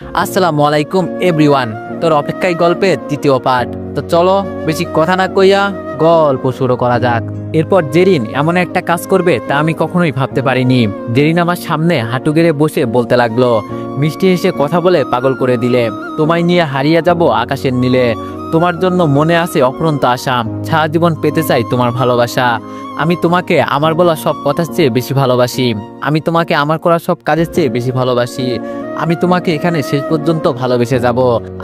আসসালামু আলাইকুম, এভরিওয়ান। তোর অপেক্ষায় গল্পের তৃতীয় পার্ট তো চলো, বেশি কথা না কইয়া গল্প শুরু করা যাক। এরপর জেরিন এমন একটা কাজ করবে তা আমি কখনোই ভাবতে পারিনি। জেরিন আমার সামনে হাঁটু গেড়ে বসে বলতে লাগল, মিষ্টি হেসে কথা বলে পাগল করে দিলে। তোমায় নিয়ে হারিয়ে যাব আকাশের নীলে। তোমার জন্য মনে আছে অফুরন্ত আশা। সারা জীবন পেতে চাই তোমার ভালোবাসা। আমি তোমাকে আমার বলা সব কথার চেয়ে বেশি ভালোবাসি। আমি তোমাকে আমার করা সব কাজের চেয়ে বেশি ভালোবাসি। আমি তোমাকে এখানে শেষ পর্যন্ত ভালোবেসে যাব।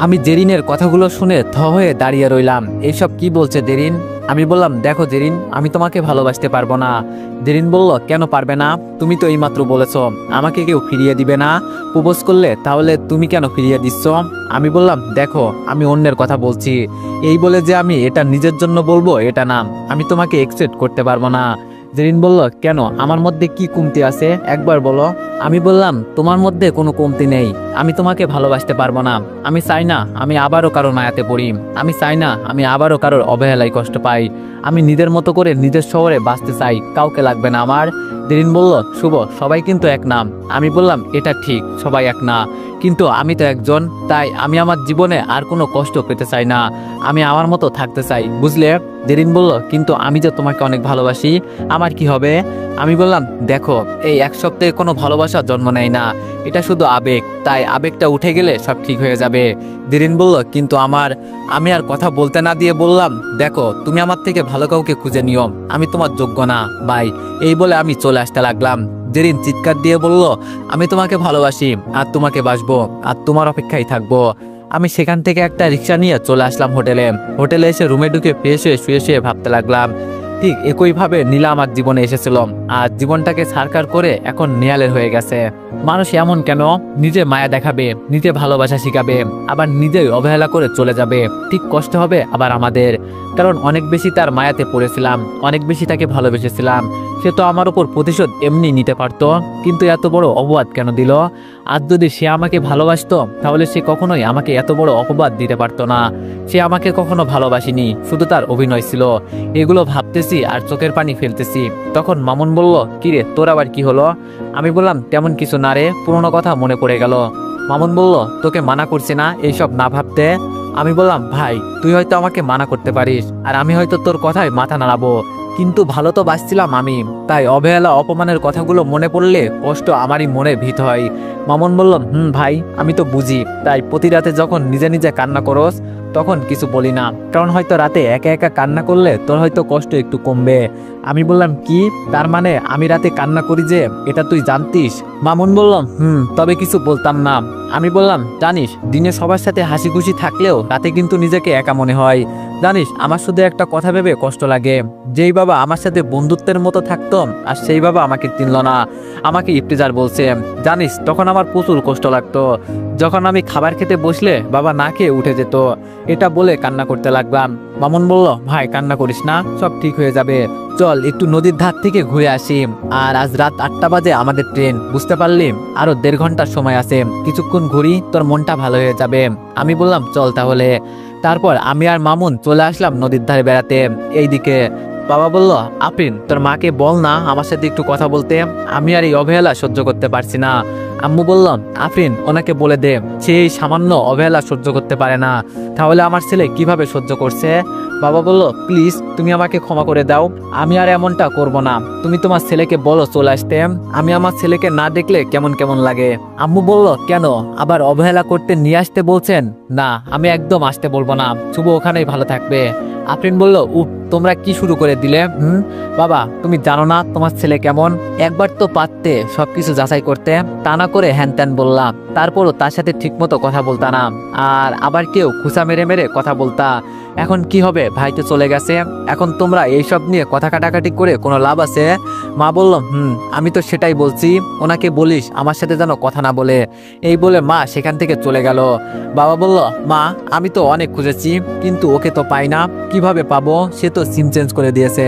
আমি জেরিনের কথাগুলো শুনে থ হয়ে দাঁড়িয়ে রইলাম। এইসব কি বলছে জেরিন? আমি বললাম, দেখো জেরিন, আমি তোমাকে ভালোবাসতে পারব না। জেরিন বলল, কেন পারবে না? তুমি তো এইমাত্র বলেছ, আমাকে কেউ ফিরিয়ে দিবে না। প্রপোজ করলে তাহলে তুমি কেন ফিরিয়ে দিচ্ছ? আমি বললাম, দেখো, আমি অন্যের কথা বলছি। এই বলে যে আমি এটা নিজের জন্য বলব, এটা না। আমি তোমাকে একসেপ্ট করতে পারব না। জেরিন বলল, কেন? আমার মধ্যে কি কমতি আছে? একবার বলো। আমি বললাম, তোমার মধ্যে কোনো কমতি নেই। আমি তোমাকে ভালোবাসতে পারব না। আমি চাই না আমি আবারও কারও মায়াতে পড়ি। আমি চাই না আমি আবারও কারোর অবহেলায় কষ্ট পাই। আমি নিজের মতো করে নিজের শহরে বাঁচতে চাই। কাউকে লাগবে না আমার। জেরিন বলল, শুভ, সবাই কিন্তু এক নাম আমি বললাম, এটা ঠিক, সবাই এক না। কিন্তু আমি তো একজন, তাই আমি আমার জীবনে আর কোনো কষ্ট পেতে চাই না। আমি আমার মতো থাকতে চাই, বুঝলে? জেরিন বলল, কিন্তু আমি যে তোমাকে অনেক ভালোবাসি, আমার কি হবে? আমি বললাম, দেখো, এই এক সপ্তাহে কোনো ভালোবাসা জন্ম নেয় না। এটা শুধু আবেগ, তাই আবেগটা উঠে গেলে সব ঠিক হয়ে যাবে। জেরিন বলল, কিন্তু আমার, আমি আর কথা বলতে না দিয়ে বললাম, দেখো, তুমি আমার থেকে ভালো কাউকে খুঁজে নিও। আমি তোমার যোগ্য না, ভাই। এই বলে আমি চলে আসতে লাগলাম। জেরিন চিৎকার দিয়ে বলল, আমি তোমাকে ভালোবাসি আর তোমাকে বাসবো আর তোমার অপেক্ষায় থাকব। আমি সেখান থেকে একটা রিক্সা নিয়ে চলে আসলাম হোটেলে। হোটেলে এসে রুমে ঢুকে ফ্রেশ হয়ে শুয়ে শুয়ে ভাবতে লাগলাম ঠিক একইভাবে নীলা আমার জীবনে এসেছিল। আর জীবনটাকে সারকার করে এখন নেয়ালের হয়ে গেছে। মানুষ এমন কেন? নিজে মায়া দেখাবে, নিজে ভালোবাসা শিখাবে, আবার নিজেই অবহেলা করে চলে যাবে। ঠিক কষ্ট হবে আবার আমাদের। কারণ অনেক বেশি তার মায়াতে পড়েছিলাম, অনেক বেশি তাকে ভালোবেসেছিলাম। সে তো আমার উপর প্রতিশোধ এমনি নিতে পারতো। কিন্তু এত বড় অপবাদ কেন দিল? আজ যদি সে আমাকে ভালোবাসতো, তাহলে সে কখনোই আমাকে এত বড় অপবাদ দিতে পারতো না। সে আমাকে কখনো ভালোবাসেনি, শুধু তার অভিনয় ছিল। এগুলো ভাবতেছি আর চোখের পানি ফেলতেছি। তখন মামুন বলল, কিরে, তোর আবার কি হলো? আমি বললাম, তেমন কিছু না রে, পুরোনো কথা মনে পড়ে গেল। মামুন বলল, তোকে মানা করছি না, এইসব না ভাবতে? আমি বললাম, ভাই, তুই হয়তো আমাকে মানা করতে পারিস, আর আমি হয়তো তোর কথায় মাথা নাড়াবো। কিন্তু ভালো তো বাঁচছিলাম আমি। তাই অবহেলা, অপমানের কথাগুলো মনে পড়লে কষ্ট আমারই মনে ভীত হয়। মামন বলল, হুম ভাই, আমি তো বুঝি। তাই প্রতি রাতে যখন নিজে নিজে কান্না করস তখন কিছু বলি না, কারণ হয়তো রাতে একা একা কান্না করলে তোর হয়তো কষ্ট একটু কমবে। আমি বললাম, কি? তার মানে আমি রাতে কান্না করি যে, এটা তুই জানতিস? মামুন বললাম, হুম, তবে কিছু বলতাম না। আমি বললাম, জানিস, দিনে সবার সাথে হাসি খুশি থাকলেও রাতে কিন্তু নিজেকে একা মনে হয়। জানিস, আমার শুধু একটা কথা ভেবে কষ্ট লাগে। যেই বাবা আমার সাথে বন্ধুত্বের মতো থাকতো, আর সেই বাবা আমাকে চিনল না। আমাকে ইফতেজার বলছে, জানিস, তখন আমার প্রচুর কষ্ট লাগতো। যখন আমি খাবার খেতে বসলে বাবা না খেয়ে উঠে যেত। এটা বলে কান্না করতে লাগলাম মামুন বলল, ভাই, কান্না করিস না, সব ঠিক হয়ে যাবে। চল, একটু নদীর ধার থেকে ঘুরে আসি। আর আজ রাত আটটা বাজে আমাদের ট্রেন, বুঝতে পারলি? আরও দেড় ঘণ্টার সময় আছে। কিছুক্ষণ ঘুরি, তোর মনটা ভালো হয়ে যাবে। আমি বললাম, চল তাহলে। তারপর আমি আর মামুন চলে আসলাম নদীর ধারে বেড়াতে। এইদিকে বাবা বলল, আপিন, তোর মাকে বল না, আমার সাথে একটু কথা বলতে। আমি আর এই অবহেলা সহ্য করতে পারছি না। আম্মু বললাম আফরিন, ওনাকে বলে দে, সে এই সামান্য অবহেলা সহ্য করতে পারে না। তাহলে আমার ছেলে কীভাবে সহ্য করছে? বাবা বলল, প্লিজ, তুমি আমাকে ক্ষমা করে দাও। আমি আর এমনটা করব না। তুমি তোমার ছেলেকে বলো চলে আসতে। আমি আমার ছেলেকে না দেখলে কেমন কেমন লাগে? আম্মু বলল, কেন? আবার অবহেলা করতে নিয়ে আসতে বলছেন? না, আমি একদম আসতে বলব না। শুভ ওখানেই ভালো থাকবে। আফরিন বলল উপ তোমরা কি শুরু করে দিলে? হুম? বাবা, তুমি জানো না তোমার ছেলে কেমন? একবার তো পারতে সবকিছু যাচাই করতে। তা না করে হ্যান ত্যান বললাম। তারপরও তার সাথে ঠিকমতো কথা বলতা না। আর আবার কেউ খুঁচা মেরে মেরে কথা বলতা। এখন কি হবে? ভাই তো চলে গেছে। এখন তোমরা এইসব নিয়ে কথা কাটাকাটি করে কোনো লাভ আছে? মা বলল, হুম, আমি তো সেটাই বলছি। ওনাকে বলিস আমার সাথে যেন কথা না বলে। এই বলে মা সেখান থেকে চলে গেল। বাবা বলল, মা, আমি তো অনেক খুঁজেছি, কিন্তু ওকে তো পাই না। কীভাবে পাবো? সে তো সিম চেঞ্জ করে দিয়েছে।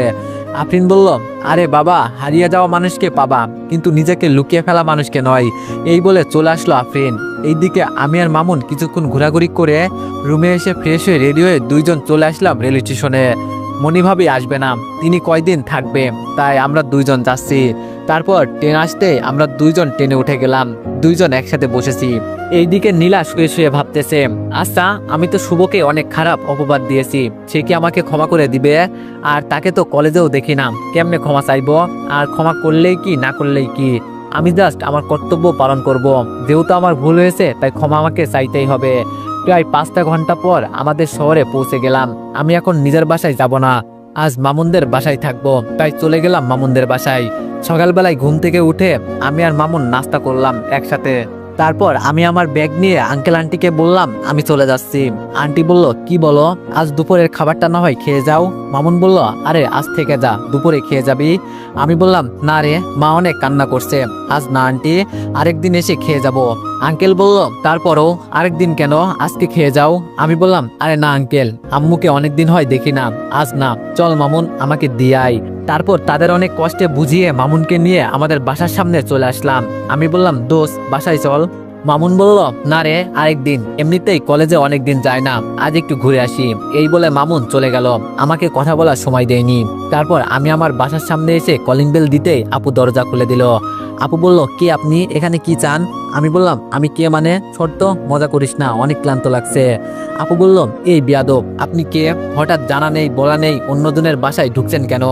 আফরিন বলল, আরে বাবা, হারিয়ে যাওয়া মানুষকে পাবা, কিন্তু নিজেকে লুকিয়ে ফেলা মানুষকে নয়। এই বলে চলে আসলো আফরিন। এইদিকে আমি আর মামুন কিছুক্ষণ ঘোরাঘুরি করে রুমে এসে ফ্রেশ হয়ে রেডি হয়ে দুইজন চলে আসলাম রেল স্টেশনে মনিভাবি আসবে না। তিনি কয়দিন থাকবে? তাই আমরা দুইজন যাচ্ছি। তারপর ট্রেন আসতে আমরা দুইজন ট্রেনে উঠে গেলাম। দুইজন একসাথে বসেছি। এইদিকে নীলা শুয়ে শুয়ে ভাবতেছে আচ্ছা আমি তো শুভকে অনেক খারাপ অপবাদ দিয়েছি। সে কি আমাকে ক্ষমা করে দিবে? আর তাকে তো কলেজেও দেখি না। কেমনে ক্ষমা চাইব? আর ক্ষমা করলেই কি, না করলেই কি? আমি জাস্ট আমার কর্তব্য পালন করব। যেহেতু আমার ভুল হয়েছে, তাই ক্ষমা আমাকে চাইতেই হবে। প্রায় পাঁচটা ঘণ্টা পর আমাদের শহরে পৌঁছে গেলাম। আমি এখন নিজের বাসায় যাব না। আজ মামুনদের বাসায় থাকব। তাই চলে গেলাম মামুনদের বাসায়। সকালবেলায় ঘুম থেকে উঠে আমি আর মামুন নাস্তা করলাম একসাথে। তারপর আমি আমার ব্যাগ নিয়ে আঙ্কেল আন্টিকে বললাম, আমি চলে যাচ্ছি। আন্টি বলল, কি বলো? আজ দুপুরের খাবারটা না হয় খেয়ে যাও। মামুন বলল, আরে, আজ থেকে যা, দুপুরে খেয়ে যাবি। আমি বললাম, না রে, মা অনেক কান্না করছে। আজ না আন্টি আরেকদিন এসে খেয়ে যাব। আঙ্কেল বলল, তারপরও আরেকদিন কেন? আজকে খেয়ে যাও। আমি বললাম, আরে না আঙ্কেল আম্মুকে অনেকদিন হয় দেখি না। আজ না, চল মামুন, আমাকে দিয়াই তারপর তাদের অনেক কষ্টে বুঝিয়ে মামুনকে নিয়ে আমাদের বাসার সামনে চলে আসলাম। আমি বললাম দোষ বাসায় চল। মামুন বলল, না রে আরেকদিন এমনিতেই কলেজে অনেক দিন যায় না। আজ একটু ঘুরে আসি। এই বলে মামুন চলে গেল। আমাকে কথা বলার সময় দেয়নি। তারপর আমি আমার বাসার সামনে এসে কলিং বেল দিতেই আপু দরজা খুলে দিল। আপু বলল, কে আপনি? এখানে কি চান? আমি বললাম, আমি কে মানে? ছোট্ট মজা করিস না, অনেক ক্লান্ত লাগছে। আপু বলল, এই বিয়াদব, আপনি কে? হঠাৎ জানা নেই, বলা নেই, অন্যজনের বাসায় ঢুকছেন কেন?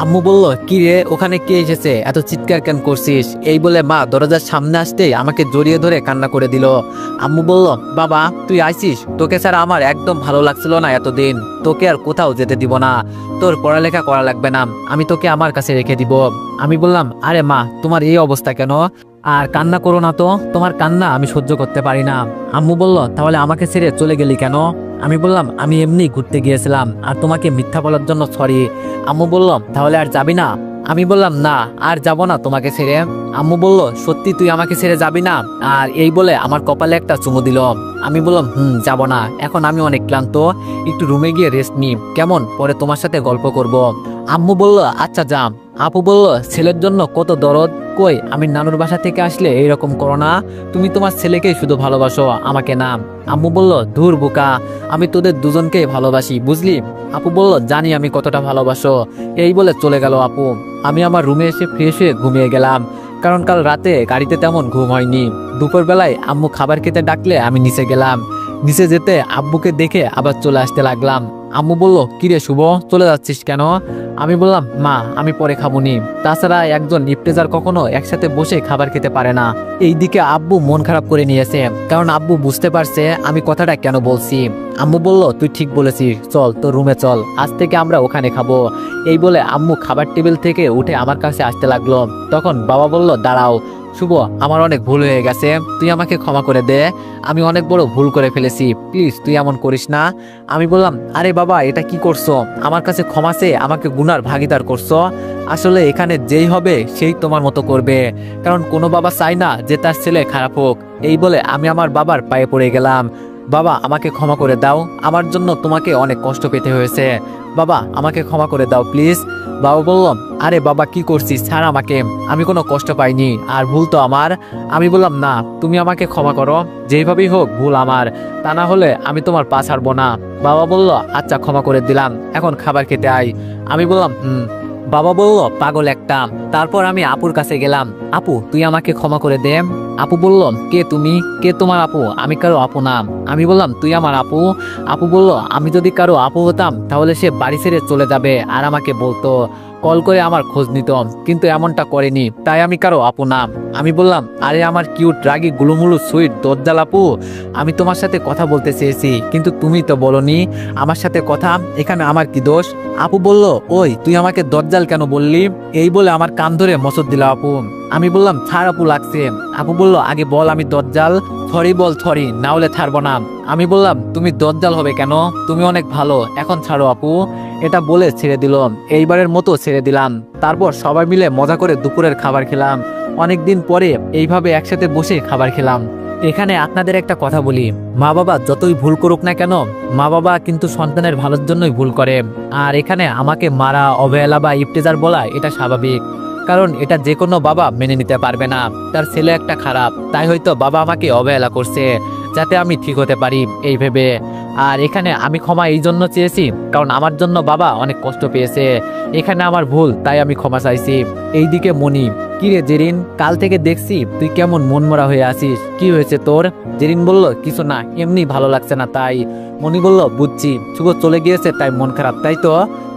আম্মু বলল, কি রে, ওখানে কে এসেছে? এত চিৎকার কেন করছিস? এই বলে মা দরজার সামনে আসতেই আমাকে জড়িয়ে ধরে কান্না করে দিল। আম্মু বলল, বাবা, তুই আইসিস? তোকে স্যার আমার একদম ভালো লাগছিল না এতদিন। তোকে আর কোথাও যেতে দিব না। তোর পড়ালেখা করা লাগবে না। আমি তোকে আমার কাছে রেখে দিব। আমি বললাম, আরে মা, তোমার এই অবস্থা কেন? আর কান্না করো না তো। তোমার কান্না আমি সহ্য করতে পারি না। আম্মু বলল, তাহলে আমাকে ছেড়ে চলে গেলি কেন? আমি বললাম, আমি এমনি ঘুরতে গিয়েছিলাম, আর তোমাকে মিথ্যা বলার জন্য সরি। আম্মু বললাম তাহলে আর যাবি না। আমি বললাম, না, আর যাব না তোমাকে ছেড়ে। আম্মু বলল, সত্যি তুই আমাকে ছেড়ে যাবি না? আর এই বলে আমার কপালে একটা চুমু দিল। আমি বললাম, হুম, যাব না। এখন আমি অনেক ক্লান্ত। একটু রুমে গিয়ে রেস্ট নিই। কেমন? পরে তোমার সাথে গল্প করব। আম্মু বলল আচ্ছা যাম আপু বলল, ছেলের জন্য কত দরদ? কই, আমি নানুর বাসা থেকে আসলে এইরকম করো না। তুমি তোমার ছেলেকেই শুধু ভালোবাসো, আমাকে না। আম্মু বলল, ধুর বোকা, আমি তোদের দুজনকেই ভালোবাসি, বুঝলি? আপু বলল, জানি আমি কতটা ভালোবাসো। এই বলে চলে গেল আপু। আমি আমার রুমে এসে ফ্রেশ হয়ে ঘুমিয়ে গেলাম, কারণ কাল রাতে গাড়িতে তেমন ঘুম হয়নি। দুপুরবেলায় আম্মু খাবার খেতে ডাকলে আমি নিচে গেলাম। নিচে যেতে আব্বুকে দেখে আবার চলে আসতে লাগলাম। আম্মু বলল, কিরে শুভ, চলে যাচ্ছিস কেন? আমি বললাম, মা, আমি পরে খাব নি তাছাড়া একজন ইফতেজার কখনো একসাথে বসে খাবার খেতে পারে না। এইদিকে আব্বু মন খারাপ করে নিয়েছে, কারণ আব্বু বুঝতে পারছে আমি কথাটা কেন বলছি। আম্মু বলল, তুই ঠিক বলেছিস, চল, তোর রুমে চল, আজ থেকে আমরা ওখানে খাব। এই বলে আম্মু খাবার টেবিল থেকে উঠে আমার কাছে আসতে লাগল। তখন বাবা বলল, দাঁড়াও শুভ, আমার অনেক ভুল হয়ে গেছে। তুই আমাকে ক্ষমা করে দে। আমি অনেক বড় ভুল করে ফেলেছি। প্লিজ, তুই এমন করিস না। আমি বললাম, আরে বাবা, এটা কি করছ? আমার কাছে ক্ষমা চেয়ে আমাকে গুনার ভাগিদার করছ। আসলে এখানে যেই হবে, সেই তোমার মতো করবে। কারণ কোনো বাবা চায় না যে তার ছেলে খারাপ হোক। এই বলে আমি আমার বাবার পায়ে পড়ে গেলাম। বাবা, আমাকে ক্ষমা করে দাও। আমার জন্য তোমাকে অনেক কষ্ট পেতে হয়েছে। বাবা, আমাকে ক্ষমা করে দাও, প্লিজ। বাবা বললাম, আরে বাবা, কি করছিস? ছাড় আমাকে। আমি কোনো কষ্ট পাইনি। আর ভুল তো আমার। আমি বললাম, না, তুমি আমাকে ক্ষমা করো। যেইভাবেই হোক, ভুল আমার। তা না হলে আমি তোমার পা ছাড়বো না। বাবা বলল আচ্ছা ক্ষমা করে দিলাম। এখন খাবার খেতে আই আমি বললাম, হুম। বাবা বলল, পাগল একটা। তারপর আমি আপুর কাছে গেলাম। আপু, তুই আমাকে ক্ষমা করে দে। আপু বলল, কে তুমি? কে তোমার আপু? আমি কারও আপু না। আমি বললাম, তুই আমার আপু? আপু বলল, আমি যদি কারও আপু হতাম, তাহলে সে বাড়ি ছেড়ে চলে যাবে। আর আমাকে বলতো কল করে আমার খোঁজ নিত কিন্তু এমনটা করেনি। তাই আমি কারও আপু নাম আমি বললাম, আরে আমার কিউট রাগি, গুলুমুলু সুইট দরজাল আপু, আমি তোমার সাথে কথা বলতে চেয়েছি, কিন্তু তুমি তো বলনি। আমার সাথে কথা, এখানে আমার কি দোষ? আপু বলল, ওই, তুই আমাকে দরজাল কেন বললি? এই বলে আমার কান ধরে মসদ দিল আপু। আমি বললাম, ছাড় আপু, লাগছে। আপু বলল, আগে বল আমি দরজাল, থরি বল থরি, না হলে ছাড়বো না। আমি বললাম, তুমি দরজাল হবে কেন? তুমি অনেক ভালো, এখন ছাড়ো আপু। এটা বলে ছেড়ে দিল এইবারের মতো ছেড়ে দিলাম। তারপর সবাই মিলে মজা করে দুপুরের খাবার খেলাম। অনেক দিন পরে এইভাবে একসাথে বসে খাবার খেলাম। এখানে আপনাদের একটা কথা বলি মা বাবা যতই ভুল করুক না কেন মা বাবা কিন্তু সন্তানের ভালোর জন্যই ভুল করে। আর এখানে আমাকে মারা, অবহেলা বা ইফতেজার বলা এটা স্বাভাবিক। কারণ এটা যে কোনো বাবা মেনে নিতে পারবে না। তার ছেলে একটা খারাপ, তাই হয়তো বাবা আমাকে অবহেলা করছে। যাতে আমি ঠিক হতে পারি এই ভেবে। আর এখানে আমি ক্ষমা এই জন্য চেয়েছি, কারণ আমার জন্য বাবা অনেক কষ্ট পেয়েছে। এখানে আমার ভুল, তাই আমি ক্ষমা চাইছি। এইদিকে মনি কি রে জেরিন? কাল থেকে দেখছি তুই কেমন মনমরা হয়ে আছিস। কি হয়েছে তোর? জেরিন বলল, কিছু না, এমনি ভালো লাগছে না তাই। মনি বলল, বুঝছি শুভ চলে গিয়েছে, তাই মন খারাপ, তাই তো?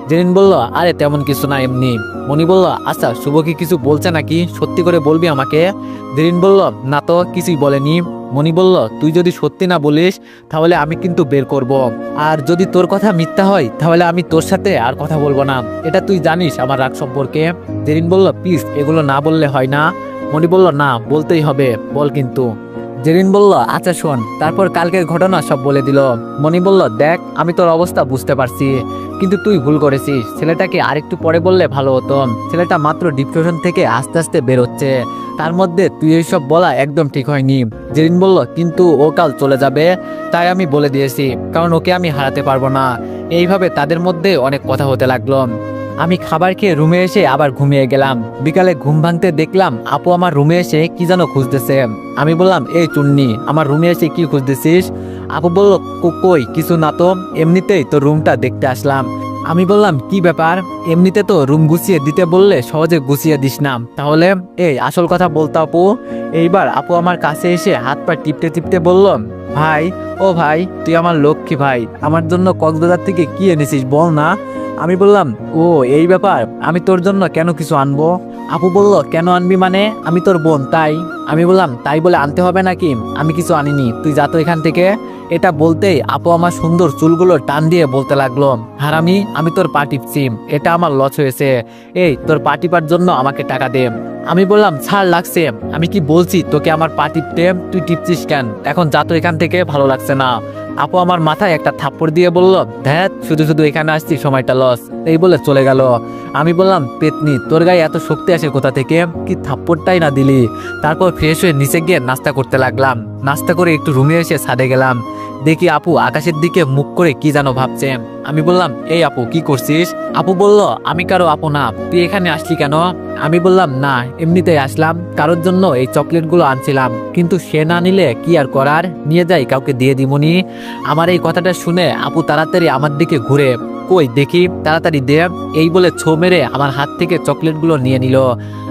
জেরিন বলল, আরে, তেমন কিছু না এমনি। মনি বলল আচ্ছা শুভ কি কিছু বলছে নাকি? সত্যি করে বলবি আমাকে? জেরিন বলল, না তো, কিছুই বলেনি। মনি বলল, তুই যদি সত্যি না বলিস, তাহলে আমি কিন্তু বের করব। আর যদি তোর কথা মিথ্যা হয়, তাহলে আমি তোর সাথে আর কথা বলব না। এটা তুই জানিস আমার রাগ সম্পর্কে? জেরিন বলল, প্লিজ, এগুলো না বললে হয় না। মনি বলল, না, বলতেই হবে। বল কিন্তু। জেরিন বলল আচ্ছা শোন, তারপর কালকের ঘটনা সব বলে দিল। মনি বলল, দেখ, আমি তোর অবস্থা বুঝতে পারছি, কিন্তু তুই ভুল করেছিস। ছেলেটাকে আরেকটু পরে বললে ভালো হতো। ছেলেটা মাত্র ডিপ্রেশন থেকে আস্তে আস্তে বেরোচ্ছে। তার মধ্যে তুই এইসব বলা একদম ঠিক হয়নি। জেরিন বলল, কিন্তু ও কাল চলে যাবে, তাই আমি বলে দিয়েছি, কারণ ওকে আমি হারাতে পারব না। এইভাবে তাদের মধ্যে অনেক কথা হতে লাগল। আমি খাবার খেয়ে রুমে এসে আবার ঘুমিয়ে গেলাম। বিকালে ঘুম ভাঙতে দেখলাম আপু আমার রুমে এসে কি যেন খুঁজতেছে। আমি বললাম, এই চুন্নি, আমার রুমে এসে কি খুঁজতেছিস? আপু বলল কই, কিছু না তো। এমনিতেই তো রুমটা দেখতে আসলাম। আমি বললাম, কি ব্যাপার? এমনিতে তো রুম গুছিয়ে দিতে বললে সহজে গুছিয়ে দিস না। তাহলে, এই, আসল কথা বলতো আপু। এইবার আপু আমার কাছে এসে হাত পা টিপতে টিপতে বলল, ভাই, ও ভাই, তুই আমার লক্ষ্মী ভাই। আমার জন্য কক্সবাজার থেকে কি এনেছিস বল না? আমি বললাম, ও, এই ব্যাপার, আমি তোর জন্য কেন কিছু আনব? আপু বলল, কেন আনবি মানে? আমি তোর বোন, তাই। আমি বললাম, তাই বলে আনতে হবে নাকি? আমি কিছু আনিনি। তুই যা তো এখান থেকে। এটা বলতেই আপু আমার সুন্দর চুলগুলো টান দিয়ে বলতে লাগল হারামি আমি তোর পা টিপছি এটা আমার লস হয়েছে। এই, তোর পা টিপার জন্য আমাকে টাকা দে। আমি বললাম, ছাড় লাগছে। আমি কি বলছি তোকে আমার পা টিপতে তুই টিপছিস কেন? এখন যা তো এখান থেকে ভালো লাগছে না। আপু আমার মাথায় একটা থাপ্পড় দিয়ে বলল ধ্যাত শুধু শুধু এখানে আসছি, সময়টা লস এই বলে চলে গেল। আমি বললাম, পেতনি, তোর গায়ে এত শক্তি আসে কোথা থেকে? কি থাপ্পড়টাই না দিলি? তারপর ফ্রেশ হয়ে নিচে গিয়ে নাস্তা করতে লাগলাম। নাস্তা করে একটু রুমে এসে ছাদে গেলাম। দেখি আপু আকাশের দিকে মুখ করে কি যেন ভাবছে। আমি বললাম, এই আপু, কি করছিস? আপু বলল, আমি কারও আপু না। তুই এখানে আসলি কেন? আমি বললাম, না, এমনিতেই আসলাম। কারোর জন্য এই চকলেটগুলো আনছিলাম। কিন্তু সে না নিলে কি আর করার? নিয়ে যাই, কাউকে দিয়ে দিমনি। আমার এই কথাটা শুনে আপু তাড়াতাড়ি আমার দিকে ঘুরে, কই, দেখি, তাড়াতাড়ি দে। এই বলে ছো মেরে আমার হাত থেকে চকলেটগুলো নিয়ে নিল।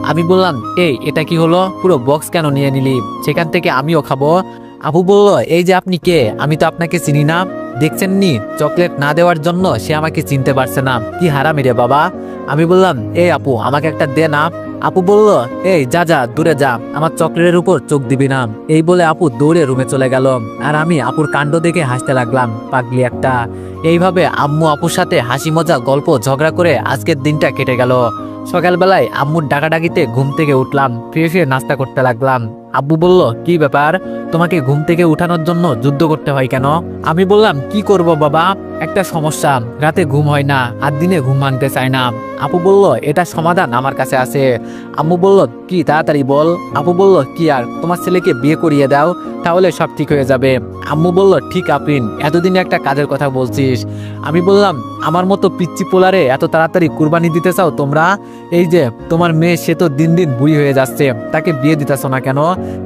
আমি বললাম, এই, এটা কি হলো? পুরো বক্স কেন নিয়ে নিলি? সেখান থেকে আমিও খাব। আপু বলল এই যে আপনি কে? আমি তো আপনাকে চিনি না। দেখছেন নি চকলেট না দেওয়ার জন্য সে আমাকে চিনতে পারছে না। কি হারামি রে বাবা। আমি বললাম, এই আপু, আমাকে একটা দে না। আপু বলল, এই, যা যা, দূরে যা। আমার চকলেটের উপর চোখ দিবি না। এই বলে আপু দৌড়ে রুমে চলে গেল। আর আমি আপুর কাণ্ড দেখে হাসতে লাগলাম, পাগলি একটা। এইভাবে আম্মু আপুর সাথে হাসি মজা, গল্প, ঝগড়া করে আজকের দিনটা কেটে গেল। সকালবেলায় আম্মুর ডাকাডাকিতে ঘুম থেকে উঠলাম, ফিরে ফিরে নাস্তা করতে লাগলাম। আব্বু বলল, কি ব্যাপার? তোমাকে ঘুম থেকে উঠানোর জন্য যুদ্ধ করতে হয় কেন? আমি বললাম, কি করব বাবা? একটা সমস্যা। রাতে ঘুম হয় না, আর দিনে ঘুম ভাঙতে চায় না। আপু বলল, এটা সমাধান আমার কাছে আছে। আম্মু বলল, কি, তাড়াতাড়ি বল। আপু বলল, কি আর, তোমার ছেলেকে বিয়ে করিয়ে দাও, তাহলে সব ঠিক হয়ে যাবে। আম্মু বলল, ঠিক আপিন এতদিনে একটা কাজের কথা বলছিস। আমি বললাম, আমার মতো পিচ্চি পোলারে এত তাড়াতাড়ি কুরবানি দিতে চাও তোমরা? এই যে, তোমার মেয়ে, সে তো দিন দিন বুড়ি হয়ে যাচ্ছে, তাকে বিয়ে দিতেছ না কেন?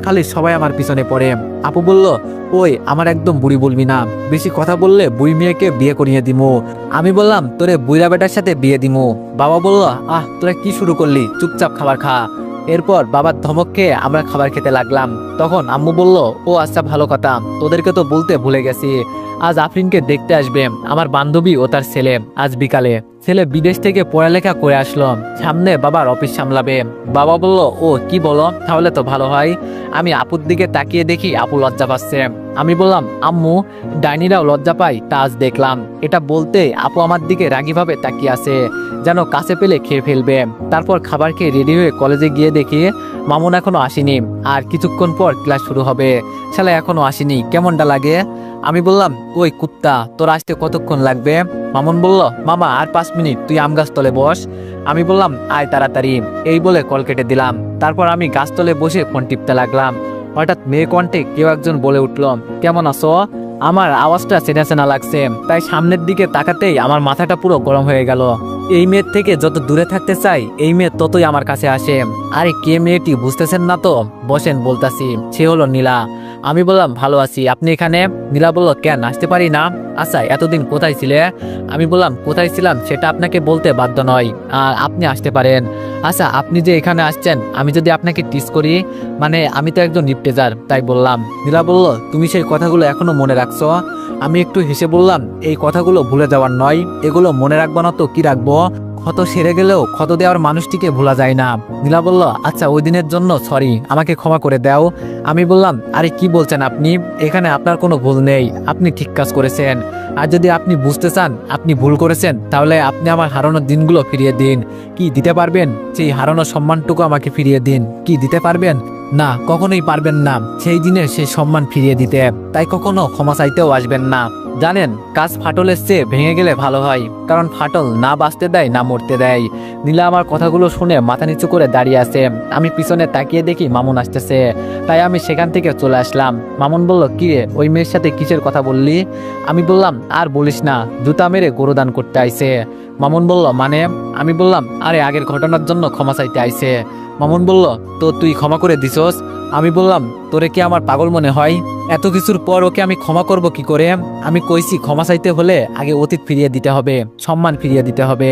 খালি সবাই আমার পিছনে পড়ে। আপু বলল, ওই, আমার একদম বুড়ি বলবি না। বেশি কথা বললে বুড়ি মেয়েকে বিয়ে করিয়ে দিমু। আমি বললাম, তোরে বুড়া বেটার সাথে বিয়ে দিমু। বাবা বলল, আহ, তোরা কি শুরু করলি? চুপচাপ খাবার খা। এরপর বাবার ধমক খেয়ে আমরা খাবার খেতে লাগলাম। তখন আম্মু বলল, ও আচ্ছা ভালো কথা। তোদেরকে তো বলতে ভুলে গেছি। আজ আফরিনকে দেখতে আসবে, আমার বান্ধবী ও তার ছেলে। আজ বিকালে ছেলে বিদেশ থেকে পড়ালেখা করে আসলো, সামনে বাবার অফিস সামলাবে। বাবা বলল, ও, কি বলো? তাহলে তো ভালো হয়। আমি আপুর দিকে তাকিয়ে দেখি আপু লজ্জা পাচ্ছে। আমি বললাম, আম্মু, ডাইনিরাও লজ্জা পাই তা আজ দেখলাম। এটা বলতে আপু আমার দিকে রাগিভাবে তাকিয়ে আছে, যেন কাছে পেলে খেয়ে ফেলবে। তারপর খাবার খেয়ে রেডি হয়ে কলেজে গিয়ে দেখি মামুন এখনও আসেনি। আর কিছুক্ষণ পর ক্লাস শুরু হবে। শালা এখনও আসেনি, কেমনটা লাগে? আমি বললাম, ওই কুত্তা, তোর আসতে কতক্ষণ লাগবে? মামুন বলল, মামা, আর পাঁচ মিনিট, তুই আম গাছতলে বস। আমি বললাম, আয় তাড়াতাড়ি। এই বলে কল কেটে দিলাম। তারপর আমি গাছতলে বসে ফোন টিপতে লাগলাম। হঠাৎ মেয়ে কণ্ঠে কেউ একজন বলে উঠল, কেমন আছো? আমার আওয়াজটা চেনা চেনা লাগছে, তাই সামনের দিকে তাকাতেই আমার মাথাটা পুরো গরম হয়ে গেল। এই মেয়ের থেকে যত দূরে থাকতে চাই, এই মেয়ে ততই আমার কাছে আসে। আরে কে মেয়েটি, বুঝতেছেন না তো? বসেন, বলতাছি। সে হলো নীলা। আমি বললাম, ভালো আছি। আপনি এখানে? নীলা বলল, কেন? আসতে পারি না? আচ্ছা এতদিন কোথায় ছিলে? আমি বললাম, কোথায় ছিলাম? সেটা আপনাকে বলতে বাধ্য নয়। আর আপনি আসতে পারেন। আচ্ছা আপনি যে এখানে আসছেন, আমি যদি আপনাকে টিস করি মানে আমি তো একজন নিপটেজার, তাই বললাম। নীলা বলল, তুমি সেই কথাগুলো এখনও মনে রাখছো? আমি একটু হেসে বললাম, এই কথাগুলো ভুলে যাওয়ার নয়। এগুলো মনে রাখব না তো কি রাখব? ক্ষত সেরে গেলেও ক্ষত দেওয়ার মানুষটিকে ভোলা যায় না। নীলা বলল আচ্ছা ওই দিনের জন্য সরি আমাকে ক্ষমা করে দাও। আমি বললাম, আরে, কি বলছেন আপনি? এখানে আপনার কোনো ভুল নেই। আপনি ঠিক কাজ করেছেন। আর যদি আপনি বুঝতে চান, আপনি ভুল করেছেন, তাহলে আপনি আমার হারানোর দিনগুলো ফিরিয়ে দিন। কি দিতে পারবেন? সেই হারানোর সম্মানটুকু আমাকে ফিরিয়ে দিন। কি দিতে পারবেন? না, কখনোই পারবেন না। সেই দিনের সেই সম্মান ফিরিয়ে দিতে, তাই কখনো ক্ষমা চাইতেও আসবেন না। জানেন, কাজ ফাটলের চেয়ে ভেঙে গেলে ভালো হয়, কারণ ফাটল না বাঁচতে দেয়, না মরতে দেয়। নীলা আমার কথাগুলো শুনে মাথা নিচু করে দাঁড়িয়ে আছে। আমি পিছনে তাকিয়ে দেখি মামুন আসতেছে। তাই আমি সেখান থেকে চলে আসলাম। মামুন বলল, কি ওই মেয়ের সাথে কিসের কথা বললি? আমি বললাম, আর বলিস না, জুতা মেরে গরুদান করতে আইছে। মামুন বলল মানে? আমি বললাম, আরে, আগের ঘটনার জন্য ক্ষমা চাইতে আইছে। মামুন বলল, তো তুই ক্ষমা করে দিছস? আমি বললাম, তোরে কি আমার পাগল মনে হয়? এত কিছুর পর ওকে আমি ক্ষমা করব কি করে? আমি কইছি, ক্ষমা চাইতে হলে আগে অতীত ফিরিয়ে দিতে হবে, সম্মান ফিরিয়ে দিতে হবে।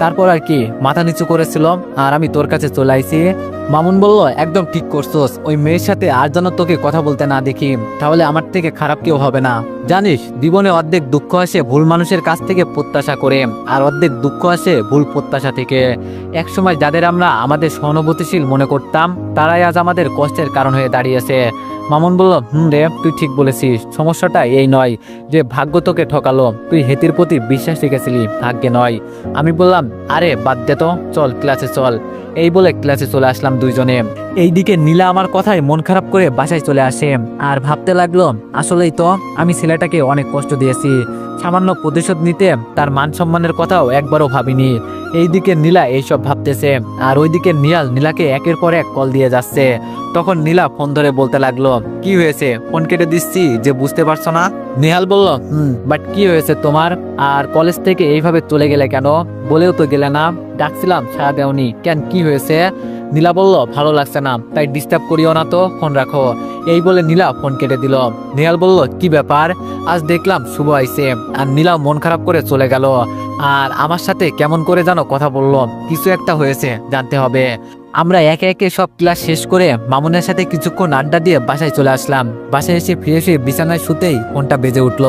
তারপর আর কি, মাথা নিচু করেছিলাম আর আমি তোর কাছে চলে আইছি। মামুন বলল, একদম ঠিক করছোস, ওই মেয়ের সাথে আর যেন তোকে কথা বলতে না দেখি, তাহলে আমার থেকে খারাপ কেউ হবে না। জানিস, জীবনে অর্ধেক দুঃখ আসে ভুল মানুষের কাছ থেকে প্রত্যাশা করে, আর অর্ধেক দুঃখ আসে ভুল প্রত্যাশা থেকে। একসময় যাদের আমরা আমাদের সহানুভূতিশীল মনে করতাম, তারাই আজ আমাদের কষ্টের কারণ হয়ে দাঁড়িয়েছে। মামুন বলল, হুম রে, তুই ঠিক বলেছিস। সমস্যাটা এই নয় যে ভাগ্য তোকে ঠকালো। তুই হেতির প্রতি বিশ্বাস রেখেছিলি, ভাগ্যে নয়। আমি বললাম, আরে, বাদ দে তো, চল ক্লাসে চল। এই বলে ক্লাসে চলে আসলাম দুইজনে। এইদিকে নীলা আমার কথায় মন খারাপ করে বাসায় চলে আসে। আর ভাবতে লাগল, আসলেই তো আমি ছেলেটাকে অনেক কষ্ট দিয়েছি। সামান্য প্রতিশোধ নিতে তার মান সম্মানের কথাও একবারও ভাবিনি। এইদিকে নীলা এইসব ভাবতেছে, আর ওইদিকে নিয়াল নীলাকে একের পর এক কল দিয়ে যাচ্ছে। তখন নীলা ফোন ধরে বলতে লাগল, কি হয়েছে? ফোন কেটে দিচ্ছি যে বুঝতে পারছ না? নেহাল বলল হুম। বাট কি হয়েছে তোমার? আর কলেজ থেকে এইভাবে চলে গেলে কেন? বলেও তো গেলে না। ডাকছিলাম সারা দেওনি। কেন কি হয়েছে? নীলা বলল ভালো লাগছে না তাই ডিস্টার্ব করিও না তো ফোন রাখো। এই বলে নীলা ফোন কেটে দিল। নেহাল বলল কি ব্যাপার? আজ দেখলাম শুভ আইসে আর নীলা মন খারাপ করে চলে গেল। আর আমার সাথে কেমন করে জানো কথা বলল কিছু একটা হয়েছে জানতে হবে। আমরা একে একে সব ক্লাস শেষ করে মামুনের সাথে কিছুক্ষণ আড্ডা দিয়ে বাসায় চলে আসলাম। বাসায় এসে ফিরে ফিরে বিছানায় শুতেই ফোনটা বেজে উঠল।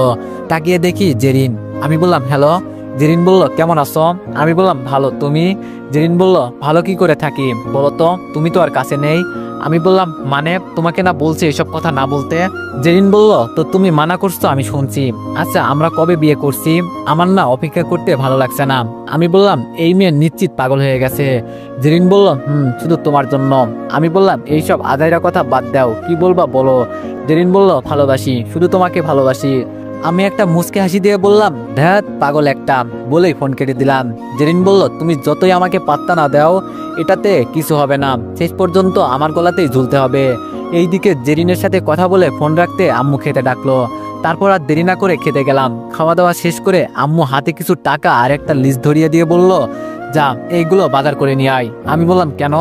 তাকিয়ে দেখি জেরিন। আমি বললাম, হ্যালো? জেরিন বলল, কেমন আছো? আমি বললাম, ভালো। তুমি? জেরিন বলল, ভালো কি করে থাকি? বলো তো, তুমি তো আর কাছে নেই? আমি বললাম মানে তোমাকে না বলছে এসব কথা না বলতে? জেরিন বলল, তো তুমি মানা করছ, আমি শুনছি। আচ্ছা আমরা কবে বিয়ে করছি? আমার না অপেক্ষা করতে ভালো লাগছে না। আমি বললাম, এই মেয়ে নিশ্চিত পাগল হয়ে গেছে। জেরিন বলল, হুম, শুধু তোমার জন্য। আমি বললাম এইসব আদায়রা কথা বাদ দাও, কি বলবা বলো? জেরিন বলল, ভালোবাসি, শুধু তোমাকে ভালোবাসি। আমি একটা মুচকে হাসি দিয়ে বললাম ধ্যাত পাগল একটা। বলেই ফোন কেটে দিলাম। জেরিন বলল, তুমি যতই আমাকে পাত্তা না দাও, এটাতে কিছু হবে না। শেষ পর্যন্ত আমার গলাতেই ঝুলতে হবে। এইদিকে জেরিনের সাথে কথা বলে ফোন রাখতে আম্মু খেতে ডাকলো। তারপর আর দেরি না করে খেতে গেলাম। খাওয়া দাওয়া শেষ করে আম্মু হাতে কিছু টাকা আর একটা লিস্ট ধরিয়ে দিয়ে বলল, যা, এইগুলো বাজার করে নিয়ে আয়। আমি বললাম, কেন?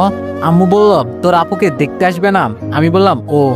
আম্মু বলল, তোর আপুকে দেখতে আসবে না? আমি বললাম, ও।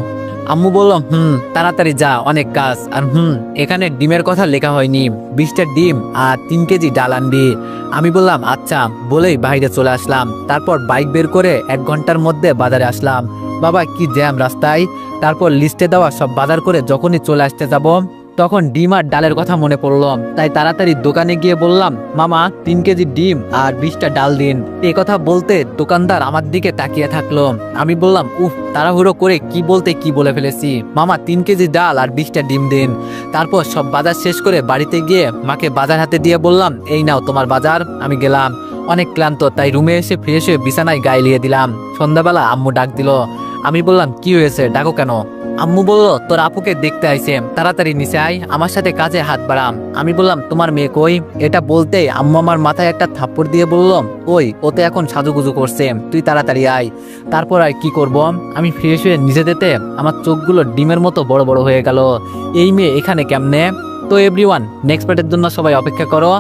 আম্মু বলল, হুম, তাড়াতাড়ি যা, অনেক কাজ। আর, হুম, এখানে ডিমের কথা লেখা হয়নি। বিশটা ডিম আর তিন কেজি ডাল আনবি। আমি বললাম আচ্ছা। বলেই বাইরে চলে আসলাম। তারপর বাইক বের করে এক ঘণ্টার মধ্যে বাজারে আসলাম। বাবা, কি জ্যাম রাস্তায়? তারপর লিস্টে দেওয়া সব বাজার করে যখনই চলে আসতে যাব তখন ডিম আর ডালের কথা মনে পড়ল। তাই তাড়াতাড়ি দোকানে গিয়ে বললাম, মামা, তিন কেজি ডিম আর বিশটা ডাল দিন। এ কথা বলতে দোকানদার আমার দিকে তাকিয়ে থাকল। আমি বললাম, উফ, তাড়াহুড়ো করে কি বলতে কি বলে ফেলেছি। মামা, তিন কেজি ডাল আর বিশটা ডিম দিন। তারপর সব বাজার শেষ করে বাড়িতে গিয়ে মাকে বাজার হাতে দিয়ে বললাম, এই নাও তোমার বাজার, আমি গেলাম। অনেক ক্লান্ত, তাই রুমে এসে ফ্রেশ হয়ে বিছানায় গায়ে লিয়ে দিলাম। সন্ধ্যাবেলা আম্মু ডাক দিল। আমি বললাম, কি হয়েছে? ডাকো কেন? আম্মু বলল, তোর আপুকে দেখতে আইছে। তাড়াতাড়ি নিচে আয়, আমার সাথে কাজে হাত বাড়াম। আমি বললাম, তোমার মেয়ে কই? এটা বলতে আম্মু আমার মাথায় একটা থাপ্পড় দিয়ে বলল, ওই, ও তো এখন সাজুগুজু করছে, তুই তাড়াতাড়ি আয়। তারপর আর কি করব? আমি ফ্রেশ হয়ে নিজে যেতে আমার চোখগুলো ডিমের মতো বড় বড় হয়ে গেল। এই মেয়ে এখানে কেমনে? তো এভরিওয়ান নেক্সট পার্টের জন্য সবাই অপেক্ষা করো,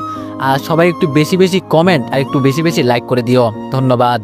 আর সবাই একটু বেশি বেশি কমেন্ট আর একটু বেশি বেশি লাইক করে দিও। ধন্যবাদ।